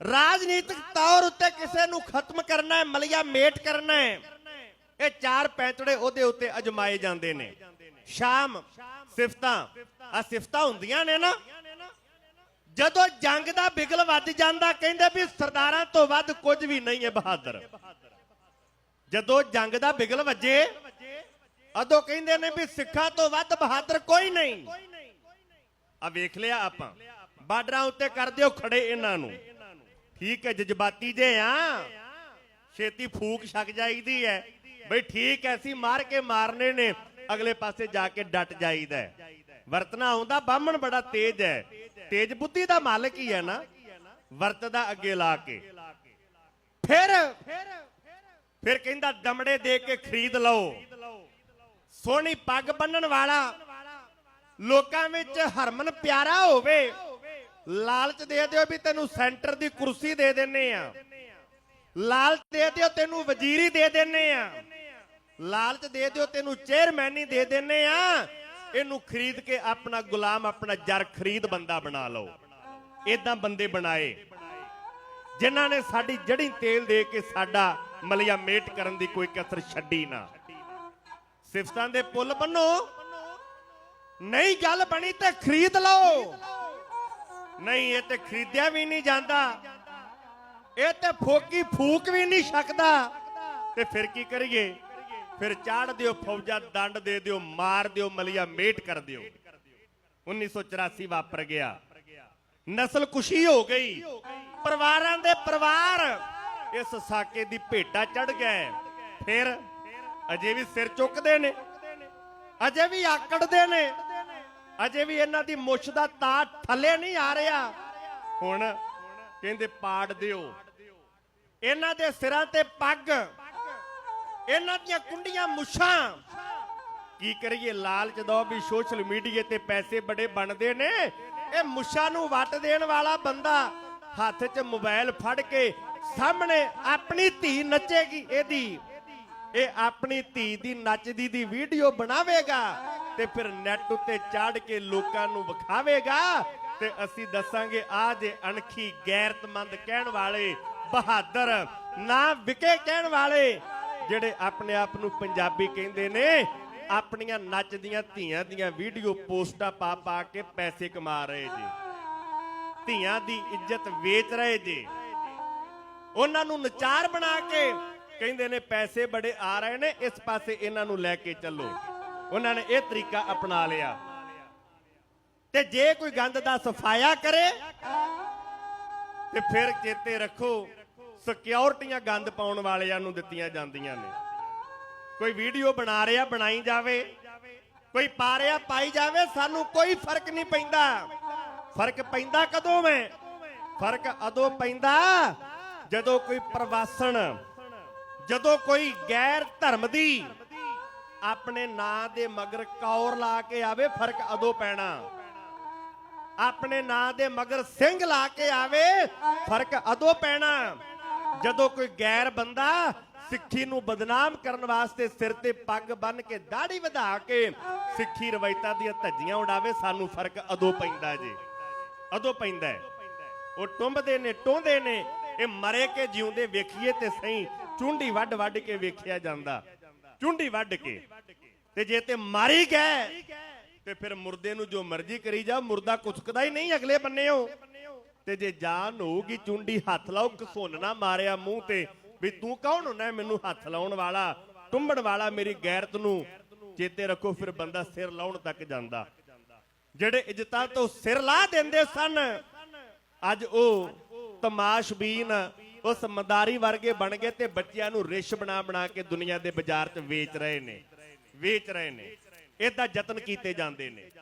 ਰਾਜਨੀਤਿਕ ਤੌਰ ਉੱਤੇ ਕਿਸੇ ਨੂੰ ਖਤਮ ਕਰਨਾ ਹੈ, ਮਲਿਆ ਮੇਟ ਕਰਨਾ ਹੈ, ਇਹ ਚਾਰ ਪੈਂਤੜੇ ਉਹਦੇ ਉੱਤੇ ਅਜਮਾਏ ਜਾਂਦੇ ਨੇ। ਸ਼ਾਮ, ਸਿਫਤਾਂ ਆ ਸਿਫਤਾਂ ਹੁੰਦੀਆਂ ਨੇ ਨਾ। ਜਦੋਂ ਜੰਗ ਦਾ ਬਿਗਲ ਵੱਜ ਜਾਂਦਾ, ਕਹਿੰਦੇ ਵੀ ਸਰਦਾਰਾਂ ਤੋਂ ਵੱਧ ਕੁਝ ਵੀ ਨਹੀਂ ਹੈ ਬਹਾਦਰ। ਜਦੋਂ ਜੰਗ ਦਾ ਬਿਗਲ ਵੱਜੇ ਅਦੋਂ ਕਹਿੰਦੇ ਨੇ ਵੀ ਸਿੱਖਾਂ ਤੋਂ ਵੱਧ ਬਹਾਦਰ ਕੋਈ ਨਹੀਂ। ਆ ਵੇਖ ਲਿਆ ਆਪਾਂ। ਬਾਰਡਰਾਂ ਉੱਤੇ ਕਰ ਦਿਓ ਖੜੇ ਇਹਨਾਂ ਨੂੰ। ਠੀਕ ਹੈ, ਜਜ਼ਬਾਤੀ ਜੇ ਆ। ਛੇਤੀ ਫੂਕ ਛਕ ਜਾਈਦੀ ਹੈ। ਬਈ ਠੀਕ ਐ, ਅਸੀਂ ਮਾਰ ਕੇ ਮਾਰਨੇ ਨੇ, ਅਗਲੇ ਪਾਸੇ ਜਾ ਕੇ ਡਟ ਜਾਈਦਾ ਹੈ। ਆਉਂਦਾ, ਬਾਹਮਣ ਬੜਾ ਤੇਜ ਹੈ। ਤੇਜ ਬੁੱਧੀ ਦਾ ਮਾਲਕ ਹੀ ਹੈ ਨਾ। ਵਰਤਦਾ ਅੱਗੇ ਲਾ ਕੇ। ਫਿਰ ਫਿਰ ਕਹਿੰਦਾ, ਦਮੜੇ ਦੇ ਕੇ ਖਰੀਦ ਲਓ। ਸੋਹਣੀ ਪੱਗ ਬੰਨਣ ਵਾਲਾ। ਲੋਕਾਂ ਵਿੱਚ ਹਰਮਨ ਪਿਆਰਾ ਹੋਵੇ। ਲਾਲਚ ਦੇ ਦਿਓ ਵੀ ਤੈਨੂੰ ਸੈਂਟਰ ਦੀ ਕੁਰਸੀ ਦੇ ਦਿੰਨੇ ਆ। ਲਾਲਚ ਦੇ ਦਿਓ, ਤੈਨੂੰ ਵਜ਼ੀਰੀ ਦੇ ਦਿੰਨੇ ਆ। ਲਾਲਚ ਦੇ ਦਿਓ, ਤੈਨੂੰ ਚੇਅਰਮੈਨੀ ਦੇ ਦਿੰਨੇ ਆ। ਇਹਨੂੰ ਖਰੀਦ ਕੇ ਆਪਣਾ ਗੁਲਾਮ, ਆਪਣਾ ਜਰ ਖਰੀਦ ਬੰਦਾ ਬਣਾ ਲਓ। ਇਦਾਂ ਬੰਦੇ ਬਣਾਏ। ਜਿਨ੍ਹਾਂ ਨੇ ਸਾਡੀ ਜੜੀ ਤੇਲ ਦੇ ਕੇ ਸਾਡਾ ਮਲਿਆ ਮੇਟ ਕਰਨ ਦੀ ਕੋਈ ਕਸਰ ਛੱਡੀ ਨਾ। ਸਿਫਤਾਂ ਦੇ ਪੁੱਲ ਬੰਨੋ। ਨਹੀਂ ਗੱਲ ਬਣੀ ਤੇ ਖਰੀਦ ਲਓ। ਨਹੀਂ, ਇਹ ਤੇ ਖਰੀਦਿਆ ਵੀ ਨਹੀਂ ਜਾਂਦਾ। ਇਹ ਤੇ ਫੋਕੀ ਫੂਕ ਵੀ ਨਹੀਂ ਸਕਦਾ। ਤੇ ਫਿਰ ਕੀ ਕਰੀਏ? ਫਿਰ ਚਾੜ ਦਿਓ, ਫੌਜਾ ਦੰਡ ਦੇ ਦਿਓ, ਮਾਰ ਦਿਓ, ਮਲਿਆ ਮੇਟ ਕਰ ਦਿਓ। 1984 ਵਾਪਰ ਗਿਆ। ਨਸਲ ਕੁਸ਼ੀ ਹੋ ਗਈ। ਪਰਿਵਾਰਾਂ ਦੇ ਪਰਿਵਾਰ ਇਸ ਸਾਕੇ ਦੀ ਭੇਟਾ ਚੜ ਗਏ। ਫਿਰ ਅਜੇ ਵੀ ਸਿਰ ਚੁੱਕਦੇ ਨੇ। ਅਜੇ ਵੀ ਆਕੜਦੇ ਨੇ। ਅਜੇ ਵੀ ਇਹਨਾਂ ਦੀ ਮੁੱਛ ਦਾ ਤਾਰ ਥੱਲੇ ਨਹੀਂ ਆ ਰਿਹਾ। ਹੁਣ ਕਹਿੰਦੇ ਪਾੜ ਦਿਓ। ਇਹਨਾਂ ਦੇ ਸਿਰਾਂ ਤੇ ਪੱਗ। ਇਹਨਾਂ ਦੀਆਂ ਕੁੰਡੀਆਂ ਮੁੱਛਾਂ। ਕੀ ਕਰੀਏ ਲਾਲਚ ਦੋ ਵੀ ਸੋਸ਼ਲ ਮੀਡੀਆ ਤੇ ਪੈਸੇ ਬੜੇ ਬਣਦੇ ਨੇ। ਇਹ ਮੁੱਛਾਂ ਨੂੰ ਵੱਟ ਦੇਣ ਵਾਲਾ ਬੰਦਾ ਹੱਥ 'ਚ ਮੋਬਾਈਲ ਫੜ ਕੇ ਸਾਹਮਣੇ ਆਪਣੀ ਧੀ ਨੱਚੇਗੀ। ਇਹਦੀ ਇਹ ਆਪਣੀ ਧੀ ਦੀ ਨੱਚਦੀ ਦੀ ਵੀਡੀਓ ਬਣਾਵੇਗਾ ਤੇ ਫਿਰ ਨੈਟ ਉੱਤੇ ਚਾੜ ਕੇ ਲੋਕਾਂ ਨੂੰ ਵਿਖਾਵੇਗਾ ਤੇ ਅਸੀਂ ਦੱਸਾਂਗੇ ਆ ਜੇ ਅਣਖੀ ਗੈਰਤਮੰਦ ਕਹਿਣ ਵਾਲੇ ਬਹਾਦਰ, ਨਾ ਵਿਕੇ ਕਹਿਣ ਵਾਲੇ, ਜਿਹੜੇ ਆਪਣੇ ਆਪ ਨੂੰ ਪੰਜਾਬੀ ਕਹਿੰਦੇ ਨੇ, ਆਪਣੀਆਂ ਨੱਚਦੀਆਂ ਧੀਆਂ ਦੀਆਂ ਵੀਡੀਓ ਪੋਸਟਾਂ ਪਾ ਪਾ ਕੇ ਪੈਸੇ ਕਮਾ ਰਹੇ ਜੀ। ਧੀਆਂ ਦੀ ਇੱਜ਼ਤ ਵੇਚ ਰਹੇ ਜੀ। ਉਹਨਾਂ ਨੂੰ ਨਚਾਰ ਬਣਾ ਕੇ ਕਹਿੰਦੇ ਨੇ ਪੈਸੇ ਬੜੇ ਆ ਰਹੇ ਨੇ, ਇਸ ਪਾਸੇ ਇਹਨਾਂ ਨੂੰ ਲੈ ਕੇ ਚੱਲੋ। ਉਹਨਾਂ ਨੇ ਇਹ ਤਰੀਕਾ ਅਪਣਾ ਲਿਆ। ਤੇ ਜੇ ਕੋਈ ਗੰਦ ਦਾ ਸਫਾਇਆ ਕਰੇ, ਤੇ ਫਿਰ ਚੇਤੇ ਰੱਖੋ, ਸਿਕਿਉਰਟੀਆਂ ਗੰਦ ਪਾਉਣ ਵਾਲਿਆਂ ਨੂੰ ਦਿੱਤੀਆਂ ਜਾਂਦੀਆਂ ਨੇ। ਕੋਈ ਵੀਡੀਓ ਬਣਾ ਰਿਹਾ, ਬਣਾਈ ਜਾਵੇ। ਕੋਈ ਪਾ ਰਿਹਾ, ਪਾਈ ਜਾਵੇ, ਸਾਨੂੰ ਕੋਈ ਫ਼ਰਕ ਨਹੀਂ ਪੈਂਦਾ। ਫ਼ਰਕ ਪੈਂਦਾ ਕਦੋਂ ਵੇ? ਫ਼ਰਕ ਅਦੋਂ ਪੈਂਦਾ ਜਦੋਂ ਕੋਈ ਪ੍ਰਵਾਸਣ ਜਦੋਂ ਕੋਈ ਗੈਰ ਧਰਮ ਦੀ ਆਪਣੇ ਨਾਂ ਦੇ ਮਗਰ ਕੌਰ ਲਾ ਕੇ ਆਵੇ, ਫ਼ਰਕ ਅਦੋਂ ਪੈਣਾ। ਆਪਣੇ ਨਾਂ ਦੇ ਮਗਰ ਸਿੰਘ ਲਾ ਕੇ ਆਵੇ, ਫ਼ਰਕ ਅਦੋਂ ਪੈਣਾ। ਜਦੋਂ ਕੋਈ ਗੈਰ ਬੰਦਾ ਸਿੱਖੀ ਨੂੰ ਬਦਨਾਮ ਕਰਨ ਵਾਸਤੇ ਸਿਰ ਤੇ ਪੱਗ ਬੰਨ ਕੇ ਦਾੜੀ ਵਧਾ ਕੇ ਸਿੱਖੀ ਰਵਾਇਤਾਂ ਦੀਆਂ ਧੱਜੀਆਂ ਉਡਾਵੇ, ਸਾਨੂੰ ਫ਼ਰਕ ਅਦੋਂ ਪੈਂਦਾ ਜੀ। ਅਦੋਂ ਪੈਂਦਾ ਉਹ ਟੁੰਬਦੇ ਨੇ, ਟੋਂਦੇ ਨੇ, ਇਹ ਮਰੇ ਕੇ ਜਿਉਂਦੇ ਵੇਖੀਏ ਤੇ ਸਹੀ ਚੁੰਡੀ ਵੱਡ ਵੱਡ ਕੇ ਵੇਖਿਆ ਜਾਂਦਾ। ਚੁੰਡੀ ਵੱਡ ਕੇ। ਤੇ ਜੇ ਤੇ ਮਾਰੀ ਗਏ, ਤੇ ਫਿਰ ਮੁਰਦੇ ਨੂੰ ਜੋ ਮਰਜ਼ੀ ਕਰੀ ਜਾ, ਮੁਰਦਾ ਕੁਸਕਦਾ ਹੀ ਨਹੀਂ ਅਗਲੇ ਬੰਨੇਓ ਤੇ ਜੇ ਜਾਨ ਹੋਊਗੀ ਚੁੰਡੀ, ਹੱਥ ਲਾਓ ਘਸੁੰਨ ਨਾ ਮਾਰਿਆ ਮੂੰਹ ਤੇ, ਵੀ ਤੂੰ ਕੌਣ ਹੁੰਦਾ ਮੈਨੂੰ ਹੱਥ ਲਾਉਣ ਵਾਲਾ ਟੁੰਬਣ ਵਾਲਾ ਮੇਰੀ ਗੈਰਤ ਨੂੰ। ਚੇਤੇ ਰੱਖੋ, ਫਿਰ ਬੰਦਾ ਸਿਰ ਲਾਉਣ ਤੱਕ ਜਾਂਦਾ। ਜਿਹੜੇ ਇੱਜ਼ਤਾਂ ਤੋਂ ਸਿਰ ਲਾ ਦਿੰਦੇ ਸਨ, ਅੱਜ ਉਹ ਤਮਾਸ਼ਬੀਨ ਉਹ ਮਦਾਰੀ ਵਰਗੇ ਬਣ ਗਏ ਤੇ ਬੱਚਿਆਂ ਨੂੰ ਰਿਸ਼ ਬਣਾ ਬਣਾ ਕੇ ਦੁਨੀਆ ਦੇ ਬਾਜ਼ਾਰ 'ਚ ਵੇਚ ਰਹੇ ਨੇ। ਵੇਚ ਰਹੇ ਨੇ। ਇਹਦਾ ਯਤਨ ਕੀਤੇ ਜਾਂਦੇ ਨੇ।